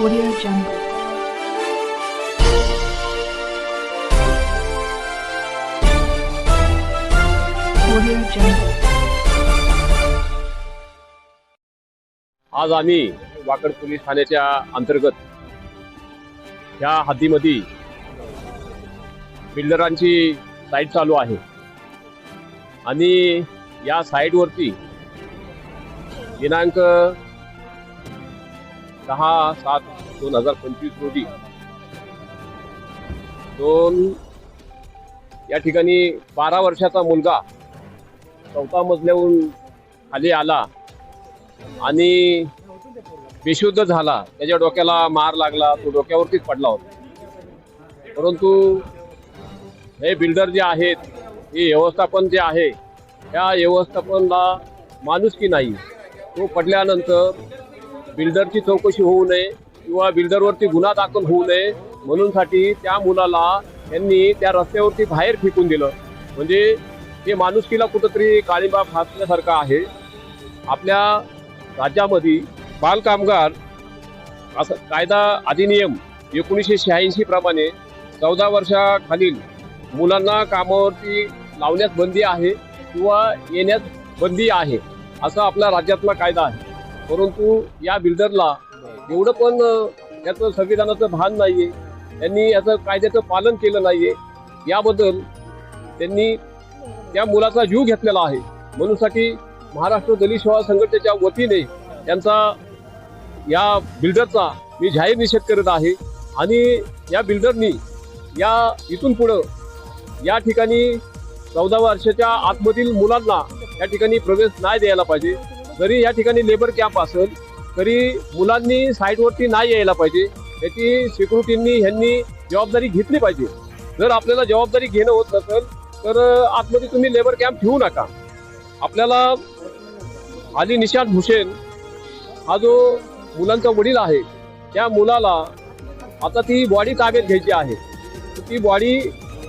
Audio Jungle. Audio Jungle. आज आम्ही Wakad police ठाण्याच्या अंतर्गत ह्या हद्दीमध्ये बिल्डरांची साईट चालू आहे आणि या साईटवरती दिनांक दहा सात दोन हजार पंचवीस रोजी. दोन या ठिकाणी बारा वर्षाचा मुलगा चौथा मजल्याहून खाली आला आणि बेशुद्ध झाला. त्याच्या डोक्याला मार लागला तो डोक्यावरतीच पडला होता. परंतु हे बिल्डर जे आहेत हे व्यवस्थापन जे आहे त्या व्यवस्थापनला माणुसकी नाही तो पडल्यानंतर बिल्डरची चौकशी होऊ नये किंवा बिल्डरवरती गुन्हा दाखल होऊ नये म्हणूनसाठी त्या मुलाला त्यांनी त्या रस्त्यावरती बाहेर फेकून दिलं. म्हणजे ते माणुसकीला कुठंतरी काळीबा फासल्यासारखं आहे. आपल्या राज्यामध्ये बालकामगार असं कायदा अधिनियम एकोणीसशे शहाऐंशी प्रमाणे चौदा वर्षाखालील मुलांना कामावरती लावण्यास बंदी आहे किंवा येण्यास बंदी आहे असा आपल्या राज्यातला कायदा आहे. परंतु या बिल्डरला एवढं पण याचं संविधानाचं भान नाहीये. त्यांनी याचं कायद्याचं पालन केलं नाहीये. याबद्दल त्यांनी त्या मुलाचा जीव घेतलेला आहे. म्हणूनसाठी महाराष्ट्र दलित सेवा संघटनेच्या वतीने त्यांचा या बिल्डरचा मी जाहीर निषेध करत आहे. आणि या बिल्डरनी या इथून पुढं या ठिकाणी चौदा वर्षाच्या आतमधील मुलांना या ठिकाणी प्रवेश नाही द्यायला पाहिजे. जरी या ठिकाणी लेबर कॅम्प असेल तरी मुलांनी साईटवरती नाही यायला पाहिजे. याची सिक्युरिटींनी ह्यांनी जबाबदारी घेतली पाहिजे. जर आपल्याला जबाबदारी घेणं होत नसेल तर आतमध्ये तुम्ही लेबर कॅम्प ठेवू नका. आपल्याला अली निशांत भूषण हा जो मुलांचा वडील आहे त्या मुलाला आता ती बॉडी ताब्यात घ्यायची आहे. ती बॉडी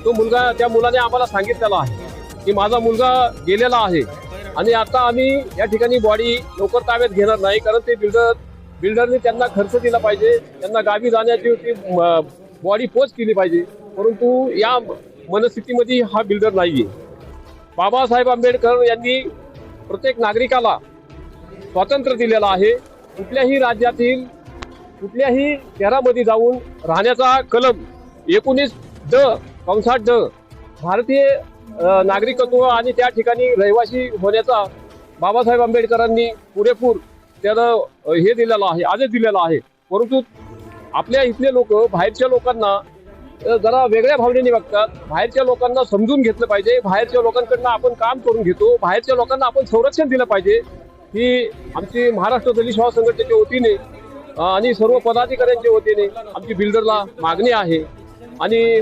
तो मुलगा त्या मुलाने आम्हाला सांगितलेला आहे की माझा मुलगा गेलेला आहे. आणि आता आम्ही या ठिकाणी बॉडी लवकर ताब्यात घेणार नाही कारण ते बिल्डर बिल्डरने त्यांना खर्च दिला पाहिजे त्यांना गावी जाण्याची ती बॉडी पोच केली पाहिजे. परंतु या मनस्थितीमध्ये हा बिल्डर नाही आहे बाबासाहेब आंबेडकर यांनी प्रत्येक नागरिकाला स्वातंत्र्य दिलेलं आहे. कुठल्याही राज्यातील कुठल्याही शहरामध्ये जाऊन राहण्याचा कलम एकोणीस ड कंसाट ड भारतीय नागरिकत्व आणि त्या ठिकाणी रहिवासी होण्याचा बाबासाहेब आंबेडकरांनी पुरेपूर त्याला हे दिलेलं आहे आदेश दिलेला आहे. परंतु आपल्या इथले लोक बाहेरच्या लोकांना जरा वेगळ्या भावनेने बघतात. बाहेरच्या लोकांना समजून घेतलं पाहिजे. बाहेरच्या लोकांकडनं आपण काम करून घेतो. बाहेरच्या लोकांना आपण संरक्षण दिलं पाहिजे. ही आमची महाराष्ट्र दलित सेवा संघटनेच्या वतीने आणि सर्व पदाधिकाऱ्यांच्या वतीने आमची बिल्डरला मागणी आहे. आणि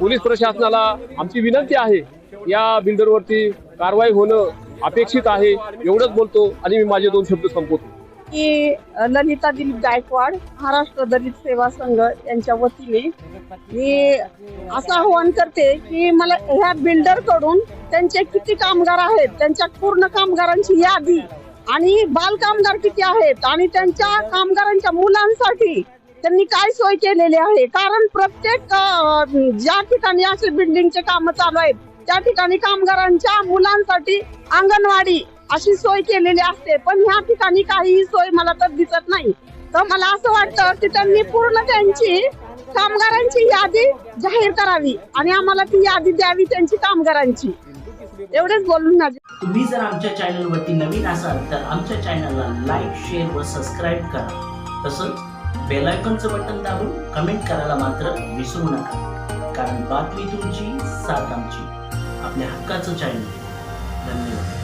पोलीस प्रशासनाला आमची विनंती आहे या बिल्डरवरती कारवाई होणं अपेक्षित आहे एवढंच बोलतो आणि मी माझे दोन शब्द संपवतो. की ललिता दिलीप गायकवाड महाराष्ट्र दलित सेवा संघ यांच्या वतीने मी असं आव्हान करते की मला ह्या बिल्डरकडून त्यांचे किती कामगार आहेत त्यांच्या पूर्ण कामगारांची यादी आणि बाल कामगार किती आहेत आणि त्यांच्या कामगारांच्या मुलांसाठी त्यांनी काय सोय केलेली आहे? कारण प्रत्येक ज्या ठिकाणी असे बिल्डिंगचे काम चालू आहेत त्या ठिकाणी कामगारांच्या मुलांसाठी अंगणवाडी अशी सोय केलेली असते. पण ह्या ठिकाणी काहीही सोय मला तर दिसत नाही. तर मला असं वाटतं की त्यांनी पूर्ण त्यांची कामगारांची यादी जाहीर करावी आणि आम्हाला ती यादी द्यावी त्यांची कामगारांची. एवढेच बोलून तुम्ही जर आमच्या चॅनलवरती नवीन असाल तर आमच्या चॅनलला लाईक शेअर व सबस्क्राईब करा. तसंच बेल आयकॉनचं बटन दाबून कमेंट करायला मात्र विसरू नका. कारण बातमी तुमची साथ आमची. आपल्या हक्काचं चॅनल धन्यवाद.